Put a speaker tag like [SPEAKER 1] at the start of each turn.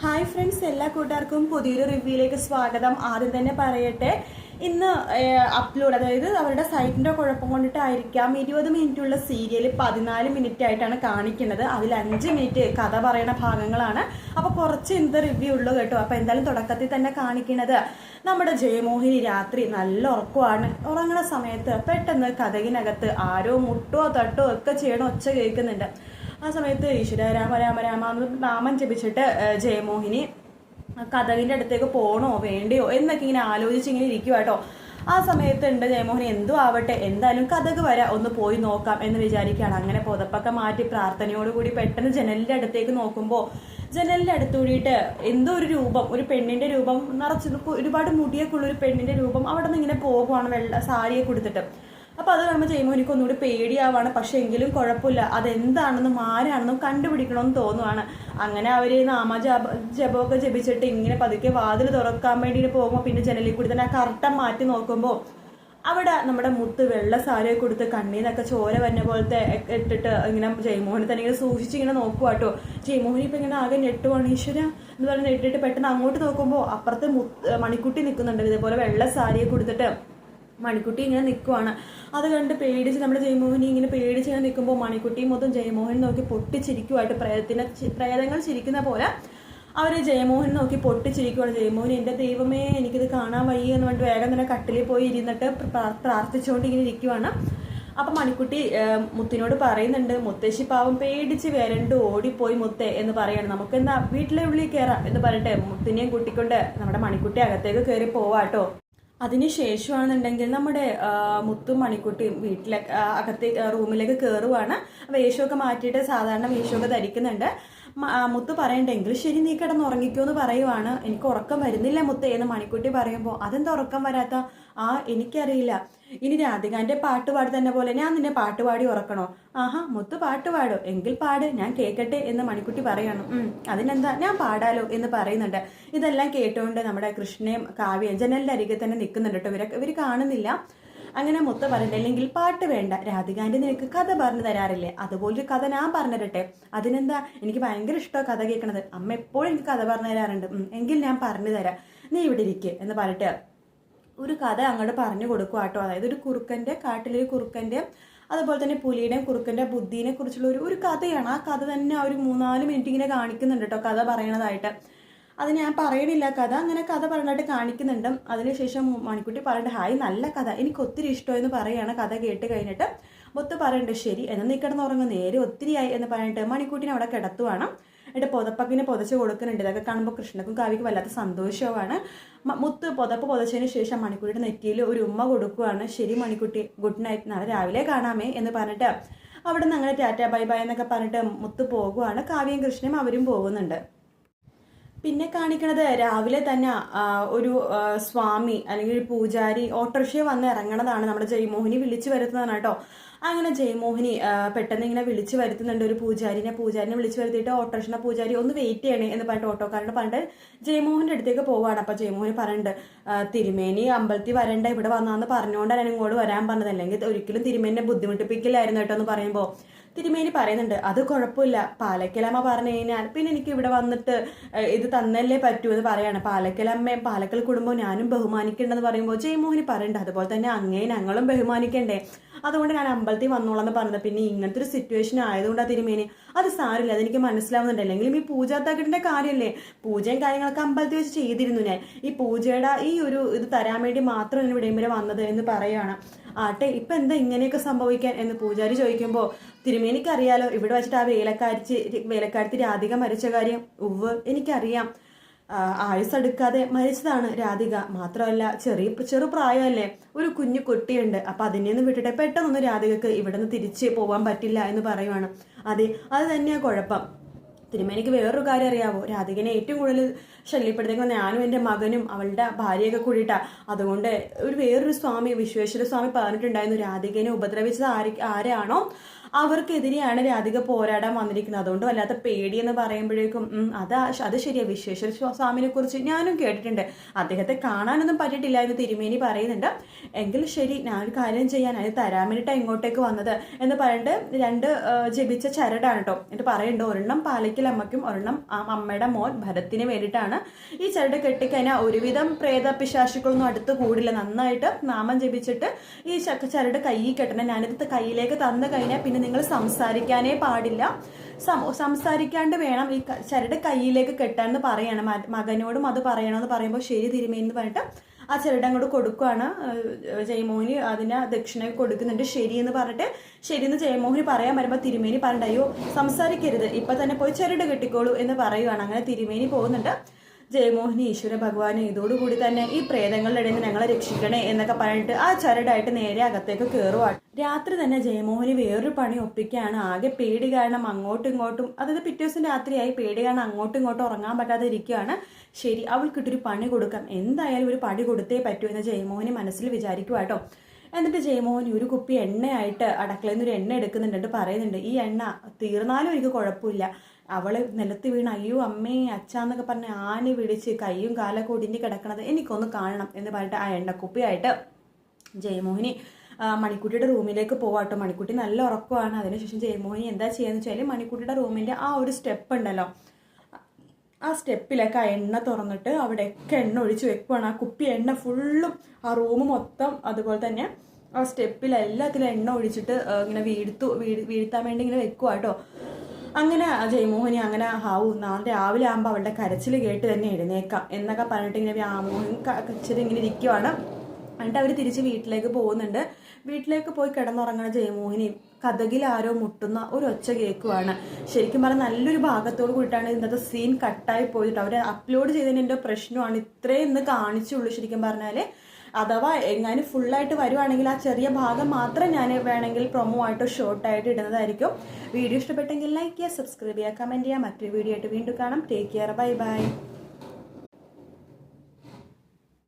[SPEAKER 1] Hi friends എല്ലാ കൂട്ടുകാർക്കും പുതിയൊരു റിവ്യൂയിലേക്ക് സ്വാഗതം. ആദ്യം തന്നെ പറയട്ടെ ഇന്ന് അപ്ലോഡ് അതായത് അവരുടെ സൈറ്റിന്റെ കുഴപ്പം കൊണ്ടിട്ടായിരിക്കാം ഇരുപത് മിനിറ്റുള്ള സീരിയൽ പതിനാല് മിനിറ്റ് ആയിട്ടാണ് കാണിക്കുന്നത്. അതിൽ അഞ്ച് മിനിറ്റ് കഥ പറയുന്ന ഭാഗങ്ങളാണ്. അപ്പോൾ കുറച്ച് എന്ത് റിവ്യൂ ഉള്ളൂ കേട്ടോ. അപ്പോൾ എന്തായാലും തുടക്കത്തിൽ തന്നെ കാണിക്കുന്നത് നമ്മുടെ ജയമോഹിനി രാത്രി നല്ല ഉറക്കമാണ്. ഉറങ്ങുന്ന സമയത്ത് പെട്ടെന്ന് കഥകിനകത്ത് ആരോ മുട്ടോ തട്ടോ ഒക്കെ ചെയ്യണോ ഒച്ച കേൾക്കുന്നുണ്ട്. ആ സമയത്ത് ഈശ്വര രാമ രാമ രാമ എന്ന് നാമം ജപിച്ചിട്ട് ജയമോഹിനി കഥകിന്റെ അടുത്തേക്ക് പോകണോ വേണ്ടയോ എന്നൊക്കെ ഇങ്ങനെ ആലോചിച്ച് ഇങ്ങനെ ഇരിക്കുക കേട്ടോ ആ സമയത്ത് ഉണ്ട് ജയമോഹൻ എന്തോ ആവട്ടെ എന്തായാലും കഥക് വരാം ഒന്ന് പോയി നോക്കാം എന്ന് വിചാരിക്കുകയാണ്. അങ്ങനെ പുതപ്പൊക്കെ മാറ്റി പ്രാർത്ഥനയോടുകൂടി പെട്ടെന്ന് ജനലിന്റെ അടുത്തേക്ക് നോക്കുമ്പോൾ ജനലിന്റെ അടുത്ത് കൂടിയിട്ട് എന്തോ ഒരു രൂപം ഒരു പെണ്ണിന്റെ രൂപം നിറച്ച് ഒരുപാട് മുടിയൊക്കെ ഉള്ള ഒരു പെണ്ണിന്റെ രൂപം അവിടെ നിന്ന് ഇങ്ങനെ പോകുവാണ് വെള്ള സാരിയെ കൊടുത്തിട്ട് അപ്പൊ അത് കാണുമ്പോൾ ജയമോഹനിക്ക് ഒന്നുകൂടി പേടിയാവാണ്. പക്ഷെ എങ്കിലും കുഴപ്പമില്ല. അതെന്താണെന്നും ആരാണെന്നും കണ്ടുപിടിക്കണമെന്ന് തോന്നുവാണ്. അങ്ങനെ അവർ നാമ ജപ ജപമൊക്കെ ജപിച്ചിട്ട് ഇങ്ങനെ പതുക്കെ വാതിൽ തുറക്കാൻ വേണ്ടിയിട്ട് പോകുമ്പോൾ പിന്നെ ജനലിൽ കൂടി തന്നെ ആ കർട്ടൻ മാറ്റി നോക്കുമ്പോൾ അവിടെ നമ്മുടെ മുത്ത് വെള്ള സാരിയൊക്കെ കൊടുത്ത് കണ്ണീന്നൊക്കെ ചോര വന്ന പോലത്തെ ഇട്ടിട്ട് ഇങ്ങനെ ജയമോഹനെ തന്നെ ഇങ്ങനെ സൂക്ഷിച്ച് ഇങ്ങനെ നോക്കുക കേട്ടോ ജയമോഹൻ ഇപ്പൊ ഇങ്ങനെ ആകെ നെട്ടുവാണ് ഈശ്വര എന്ന് പറഞ്ഞ് നെട്ടിട്ട് പെട്ടെന്ന് അങ്ങോട്ട് നോക്കുമ്പോൾ അപ്പുറത്ത് മുത്ത് മണിക്കുട്ടി നിൽക്കുന്നുണ്ട് ഇതേപോലെ വെള്ള സാരിയെ കൊടുത്തിട്ട് മണിക്കുട്ടി ഇങ്ങനെ നിൽക്കുവാണ് അത് കണ്ട് പേടിച്ച് നമ്മുടെ ജയമോഹിനി ഇങ്ങനെ പേടിച്ച് ഇങ്ങനെ നിൽക്കുമ്പോൾ മണിക്കുട്ടി മൊത്തം ജയമോഹൻ നോക്കി പൊട്ടിച്ചിരിക്കുവായിട്ട് പ്രേതത്തിനെ പ്രേതങ്ങൾ ചിരിക്കുന്ന പോലെ അവർ ജയമോഹൻ നോക്കി പൊട്ടിച്ചിരിക്കുവാണ്. ജയമോഹൻ എന്റെ ദൈവമേ എനിക്കിത് കാണാൻ വയ്യ എന്ന് പറഞ്ഞിട്ട് വേഗം തന്നെ കട്ടിലിൽ പോയി ഇരുന്നിട്ട് പ്രാർത്ഥിച്ചുകൊണ്ട് ഇങ്ങനെ ഇരിക്കുവാണ്. അപ്പം മണിക്കുട്ടി മുത്തിനോട് പറയുന്നുണ്ട് മുത്തശ്ശി പാവം പേടിച്ച് വരണ്ട് ഓടിപ്പോയി മുത്തേ എന്ന് പറയാണ്. നമുക്ക് എന്താ വീട്ടിലെ ഉള്ളിൽ കയറാം എന്ന് പറഞ്ഞിട്ട് മുത്തിനെയും കൂട്ടിക്കൊണ്ട് നമ്മുടെ മണിക്കുട്ടി അകത്തേക്ക് കയറി പോവാട്ടോ. അതിന് ശേഷമാണെന്നുണ്ടെങ്കിൽ നമ്മുടെ മുത്തും മണിക്കുട്ടിയും വീട്ടിലെ അകത്തെ റൂമിലേക്ക് കയറുവാണ് വേഷമൊക്കെ മാറ്റിയിട്ട് സാധാരണ വേഷമൊക്കെ ധരിക്കുന്നുണ്ട്. മുത്ത് പറയണ്ടെങ്കിൽ ശരി നീ കിടന്ന് ഉറങ്ങിക്കോ എന്ന് പറയുവാണ്. എനിക്ക് ഉറക്കം വരുന്നില്ല മുത്തേ എന്ന് മണിക്കുട്ടി പറയുമ്പോൾ അതെന്താ ഉറക്കം വരാത്ത? ആ എനിക്കറിയില്ല. ഇനി രാധികാന്റെ പാട്ട് പാടി തന്നെ പോലെ ഞാൻ നിന്നെ പാട്ടുപാടി ഉറക്കണോ? ആഹാ മുത്ത് പാട്ട് പാടോ. എങ്കിൽ പാട് ഞാൻ കേൾക്കട്ടെ എന്ന് മണിക്കുട്ടി പറയണം. അതിനെന്താ? ഞാൻ പാടാലോ എന്ന് പറയുന്നുണ്ട്. ഇതെല്ലാം കേട്ടുകൊണ്ട് നമ്മുടെ കൃഷ്ണയും കാവ്യം ജനലിന്റെ അരികെ തന്നെ നിൽക്കുന്നുണ്ട് കേട്ടോ. ഇവരെ ഇവർ കാണുന്നില്ല. അങ്ങനെ മുത്ത പറയണ്ട അല്ലെങ്കിൽ പാട്ട് വേണ്ട. രാധികാന്റെ നിനക്ക് കഥ പറഞ്ഞു തരാറില്ലേ? അതുപോലൊരു കഥ ഞാൻ പറഞ്ഞു തരട്ടെ. അതിനെന്താ? എനിക്ക് ഭയങ്കര ഇഷ്ടമാണ് കഥ കേൾക്കണത്. അമ്മ എപ്പോഴും എനിക്ക് കഥ പറഞ്ഞു തരാറുണ്ട്. എങ്കിൽ ഞാൻ പറഞ്ഞു തരാം. നീ ഇവിടെ ഇരിക്കുക എന്ന് പറഞ്ഞിട്ട് ഒരു കഥ അങ്ങോട്ട് പറഞ്ഞു കൊടുക്കുക കേട്ടോ. അതായത് ഒരു കുറുക്കന്റെ കാട്ടിലൊരു കുറുക്കന്റെ അതുപോലെ തന്നെ പുലിയുടെയും കുറുക്കന്റെ ബുദ്ധിനെ കുറിച്ചുള്ള ഒരു ഒരു കഥയാണ്. ആ കഥ തന്നെ ആ ഒരു മൂന്നാൽ മിനിറ്റ് ഇങ്ങനെ കാണിക്കുന്നുണ്ട് കേട്ടോ കഥ പറയണതായിട്ട്. അത് ഞാൻ പറയണില്ല കഥ. അങ്ങനെ കഥ പറഞ്ഞിട്ട് കാണിക്കുന്നുണ്ട്. അതിനുശേഷം മണിക്കുട്ടി പറഞ്ഞിട്ട് ഹായ് നല്ല കഥ. എനിക്ക് ഒത്തിരി ഇഷ്ടമെന്ന് പറയുകയാണ് കഥ കേട്ട് കഴിഞ്ഞിട്ട് മുത്ത് പറയുന്നുണ്ട് ശരി എന്ന് നീ കിടന്നുറങ്ങും. നേരെ ഒത്തിരിയായി എന്ന് പറഞ്ഞിട്ട് മണിക്കുട്ടിനെ അവിടെ കിടത്തുവാണ്. എന്നിട്ട് പുതപ്പക്കിനെ പുതച്ച് കൊടുക്കുന്നുണ്ട്. ഇതൊക്കെ കാണുമ്പോൾ കൃഷ്ണക്കും കാവ്യക്കും വല്ലാത്ത സന്തോഷവുമാണ്. മുത്ത് പുതപ്പ് പുതച്ചതിന് ശേഷം മണിക്കുട്ടിയുടെ നെറ്റിയിൽ ഒരു ഉമ്മ കൊടുക്കുവാണ്. ശരി മണിക്കുട്ടി ഗുഡ് നൈറ്റ്. നാളെ രാവിലെ കാണാമേ എന്ന് പറഞ്ഞിട്ട് അവിടെ നിന്ന് അങ്ങനെ ടാറ്റ ബൈ ബൈ എന്നൊക്കെ പറഞ്ഞിട്ട് മുത്ത് പോകുവാണ്. കാവ്യയും കൃഷ്ണയും അവരും പോകുന്നുണ്ട്. പിന്നെ കാണിക്കണത് രാവിലെ തന്നെ ഒരു സ്വാമി അല്ലെങ്കിൽ പൂജാരി ഓട്ടോറിക്ഷയെ വന്ന് ഇറങ്ങണതാണ് നമ്മുടെ ജയമോഹിനി വിളിച്ചു വരുത്തുന്നതാണ് കേട്ടോ. അങ്ങനെ ജയമോഹിനി പെട്ടെന്ന് ഇങ്ങനെ വിളിച്ചു വരുത്തുന്നുണ്ട് ഒരു പൂജാരിനെ. പൂജാരിനെ വിളിച്ചു വരുത്തിയിട്ട് ഓട്ടോറിക്ഷ പൂജാരി ഒന്ന് വെയിറ്റ് ചെയ്യണേ എന്ന് പറഞ്ഞിട്ട് ഓട്ടോക്കാരനോട് പറഞ്ഞിട്ട് ജയമോഹന്റെ അടുത്തേക്ക് പോവാണ്. അപ്പോൾ ജയമോഹൻ ആ, തിരുമേനി അമ്പലത്തിൽ വരണ്ട ഇവിടെ വന്നാന്ന് പറഞ്ഞുകൊണ്ടാണ് ഇങ്ങോട്ട് വരാൻ പറഞ്ഞത്. അല്ലെങ്കിൽ ഒരിക്കലും തിരുമേനെ ബുദ്ധിമുട്ടിപ്പിക്കില്ലായിരുന്നു കേട്ടോ എന്ന് പറയുമ്പോൾ തിരുമേനി പറയുന്നുണ്ട് അത് കുഴപ്പമില്ല. പാലക്കലമ്മ പറഞ്ഞു കഴിഞ്ഞാൽ പിന്നെ എനിക്ക് ഇവിടെ വന്നിട്ട് ഇത് തന്നല്ലേ പറ്റൂ എന്ന് പറയാണ്. പാലക്കലമ്മയും പാലക്കൽ കുടുംബവും ഞാനും ബഹുമാനിക്കേണ്ടെന്ന് പറയുമ്പോൾ ജയമോഹിനി പറയണ്ട അതുപോലെ തന്നെ അങ്ങേ ഞങ്ങളും ബഹുമാനിക്കണ്ടേ. അതുകൊണ്ട് ഞാൻ അമ്പലത്തിൽ വന്നോളാം എന്ന് പറഞ്ഞത്. പിന്നെ ഇങ്ങനത്തെ ഒരു സിറ്റുവേഷൻ ആയതുകൊണ്ടാണ് തിരുമേനി. അത് സാരില്ല അതെനിക്ക് മനസ്സിലാവുന്നുണ്ട്. അല്ലെങ്കിലും ഈ പൂജാത്താക്കിട്ടിന്റെ കാര്യമല്ലേ പൂജയും കാര്യങ്ങളൊക്കെ അമ്പലത്തിൽ വെച്ച് ചെയ്തിരുന്നു ഞാൻ. ഈ പൂജയുടെ ഈ ഒരു ഇത് തരാൻ വേണ്ടി മാത്രം ഞാൻ ഇവിടെയും വരെ വന്നത് എന്ന് പറയുകയാണ് ആട്ടെ ഇപ്പൊ എന്താ ഇങ്ങനെയൊക്കെ സംഭവിക്കാൻ? എന്ന് പൂജാരി ചോദിക്കുമ്പോൾ തിരുമേനിക്ക് അറിയാലോ ഇവിടെ വെച്ചിട്ട് ആ വേലക്കാരിച്ച് വേലക്കാരത്തി രാധിക മരിച്ച കാര്യം? ഉവ് എനിക്കറിയാം. ആ, ആയുസ് എടുക്കാതെ മരിച്ചതാണ് രാധിക. മാത്രമല്ല ചെറിയ ചെറു പ്രായമല്ലേ? ഒരു കുഞ്ഞു കുട്ടിയുണ്ട്. അപ്പൊ അതിനെ നിന്ന് വിട്ടിട്ട് പെട്ടെന്നൊന്നും രാധികക്ക് ഇവിടെ നിന്ന് തിരിച്ച് പോകാൻ പറ്റില്ല എന്ന് പറയുവാണ്. അതെ അത് തന്നെയാ കുഴപ്പം. തിരുമേനിക്ക് വേറൊരു കാര്യം അറിയാവോ? രാധികനെ ഏറ്റവും കൂടുതൽ ശല്യപ്പെടുത്തേക്കുന്ന ഞാനും എന്റെ മകനും അവളുടെ ഭാര്യയൊക്കെ കൂടിയിട്ടാ. അതുകൊണ്ട് ഒരു വേറൊരു സ്വാമി വിശ്വേശ്വര സ്വാമി പറഞ്ഞിട്ടുണ്ടായിരുന്നു രാധികനെ ഉപദ്രവിച്ചത് ആര് ആരാണോ? അവർക്കെതിരെയാണ് രാധിക പോരാടാൻ വന്നിരിക്കുന്നത്. അതുകൊണ്ട് വല്ലാത്ത പേടി എന്ന് പറയുമ്പോഴേക്കും അത് അത് ശരിയാണ് വിശ്വേശ്വര സ്വാ- സ്വാമിനെ കുറിച്ച് ഞാനും കേട്ടിട്ടുണ്ട്. അദ്ദേഹത്തെ കാണാനൊന്നും പറ്റിയിട്ടില്ല എന്ന് തിരുമേനി പറയുന്നുണ്ട്. എങ്കിൽ ശരി ഞാൻ ഒരു കാര്യം ചെയ്യാൻ അത് തരാൻ വേണ്ടിയിട്ടാണ് ഇങ്ങോട്ടേക്ക് വന്നത് എന്ന് പറഞ്ഞിട്ട് രണ്ട് ജപിച്ച ചരടാണ് കേട്ടോ എന്നിട്ട് പറയുന്നുണ്ട് ഒരെണ്ണം പാലയ്ക്കൽ അമ്മയ്ക്കും ഒരെണ്ണം അമ്മയുടെ മോൻ ഭരത്തിന് വേണ്ടിയിട്ടാണ്. ഈ ചരട് കെട്ടിക്കഴിഞ്ഞാൽ ഒരുവിധം പ്രേത പിശാശുക്കളൊന്നും അടുത്ത് കൂടില്ല. നന്നായിട്ട് നാമം ജപിച്ചിട്ട് ഈ ചരട് കയ്യിൽ കെട്ടണം. ഞാനിത് കയ്യിലേക്ക് തന്നു കഴിഞ്ഞാൽ പിന്നെ നിങ്ങൾ സംസാരിക്കാനേ പാടില്ല. സംസാരിക്കാണ്ട് വേണം ഈ ക- ചരട് കയ്യിലേക്ക് കെട്ടാന്ന് പറയണം. മകനോടും അത് പറയണമെന്ന് പറയുമ്പോൾ ശരി തിരുമേന്ന് പറഞ്ഞിട്ട് ആ ചെറുടെ അങ്ങോട്ട് കൊടുക്കുകയാണ് ജയമോഹിനി അതിന് ദക്ഷിണ കൊടുക്കുന്നുണ്ട്. ശരി എന്ന് പറഞ്ഞിട്ട് ശരി എന്ന് ജയമോഹിനി പറയാൻ വരുമ്പോൾ തിരുമേനി പറഞ്ഞിട്ട് അയ്യോ സംസാരിക്കരുത്. ഇപ്പൊ തന്നെ പോയി ചരട് കെട്ടിക്കോളൂ എന്ന് പറയുകയാണ് അങ്ങനെ തിരുമേനി പോകുന്നുണ്ട്. ജയമോഹിനി ഈശ്വര ഭഗവാനെ ഇതോടുകൂടി തന്നെ ഈ പ്രേതങ്ങളുടെ ഇടയിൽ നിന്ന് ഞങ്ങളെ രക്ഷിക്കണേ എന്നൊക്കെ പറഞ്ഞിട്ട് ആ ചരടായിട്ട് നേരെ അകത്തേക്ക് കയറുവാണ് രാത്രി തന്നെ ജയമോഹിനി വേറൊരു പണി ഒപ്പിക്കുകയാണ്. ആകെ പേടി കാരണം അങ്ങോട്ടും ഇങ്ങോട്ടും അതായത് പിറ്റേ ദിവസം രാത്രിയായി പേടി കാരണം അങ്ങോട്ടും ഇങ്ങോട്ടും ഉറങ്ങാൻ പറ്റാതെ ഇരിക്കുകയാണ് ശരി അവൾക്കിട്ടൊരു പണി കൊടുക്കാം. എന്തായാലും ഒരു പണി കൊടുത്തേ പറ്റൂ എന്ന് ജയമോഹിനി മനസ്സിൽ വിചാരിക്കുക കേട്ടോ. എന്നിട്ട് ജയമോഹൻ ഒരു കുപ്പി എണ്ണയായിട്ട് അടക്കളയിൽ നിന്ന് ഒരു എണ്ണ എടുക്കുന്നുണ്ട് പറയുന്നുണ്ട് ഈ എണ്ണ തീർന്നാലും എനിക്ക് കുഴപ്പമില്ല. അവൾ നിലത്ത് വീണ് അയ്യോ അമ്മേ അച്ഛാന്നൊക്കെ പറഞ്ഞ് ആന വിളിച്ച് കൈയും കാലൊക്കെ ഒടിഞ്ഞ് കിടക്കണത് എനിക്കൊന്ന് കാണണം എന്ന് പറഞ്ഞിട്ട് ആ എണ്ണക്കുപ്പിയായിട്ട് ജയമോഹിനി മണിക്കുട്ടിയുടെ റൂമിലേക്ക് പോവാട്ടോ മണിക്കുട്ടി നല്ല ഉറക്കമാണ് അതിനുശേഷം ജയമോഹിനി എന്താ ചെയ്യാന്ന് വെച്ചാൽ മണിക്കുട്ടിയുടെ റൂമിന്റെ ആ ഒരു സ്റ്റെപ്പ് ഉണ്ടല്ലോ. ആ സ്റ്റെപ്പിലൊക്കെ ആ എണ്ണ തുറന്നിട്ട് അവിടെയൊക്കെ എണ്ണ ഒഴിച്ച് വെക്കുവാണ്. ആ കുപ്പി എണ്ണ ഫുള്ളും ആ റൂം മൊത്തം അതുപോലെ തന്നെ ആ സ്റ്റെപ്പിൽ എല്ലാത്തിലും എണ്ണ ഒഴിച്ചിട്ട് ഇങ്ങനെ വീഴ്ത്തു വീഴ്ത്താൻ വേണ്ടി ഇങ്ങനെ വെക്കുക കേട്ടോ അങ്ങനെ ജയമോഹിനി അങ്ങനെ ഹാവു നാളെ രാവിലെ ആകുമ്പോൾ അവളുടെ കരച്ചിൽ കേട്ട് തന്നെ എഴുന്നേക്കാം എന്നൊക്കെ പറഞ്ഞിട്ട് ഇങ്ങനെ വ്യാമോഹൻ കച്ചിരി ഇങ്ങനെ ഇരിക്കുവാണ്. എന്നിട്ട് അവർ തിരിച്ച് വീട്ടിലേക്ക് പോകുന്നുണ്ട്. വീട്ടിലേക്ക് പോയി കിടന്നുറങ്ങണ ജയമോഹിനി കഥകിൽ ആരോ മുട്ടുന്ന ഒരു ഒച്ച കേൾക്കുവാണ്. ശരിക്കും പറഞ്ഞാൽ നല്ലൊരു ഭാഗത്തോട് കൂടിയിട്ടാണ് ഇന്നത്തെ സീൻ കട്ടായി പോയിട്ട്. അവർ അപ്ലോഡ് ചെയ്തതിന്റെ പ്രശ്നമാണ്. ഇത്രയും ഇന്ന് കാണിച്ചുള്ളൂ ശരിക്കും പറഞ്ഞാൽ അഥവാ എങ്ങനെ ഫുള്ളായിട്ട് വരുവാണെങ്കിൽ ആ ചെറിയ ഭാഗം മാത്രം ഞാൻ വേണമെങ്കിൽ പ്രൊമോ ആയിട്ട് ഷോർട്ട് ആയിട്ട് ഇടുന്നതായിരിക്കും. വീഡിയോ ഇഷ്ടപ്പെട്ടെങ്കിൽ ലൈക്ക് ചെയ്യുക സബ്സ്ക്രൈബ് ചെയ്യുക കമന്റ് ചെയ്യുക. മറ്റൊരു വീഡിയോ ആയിട്ട് വീണ്ടും കാണാം. Take care bye bye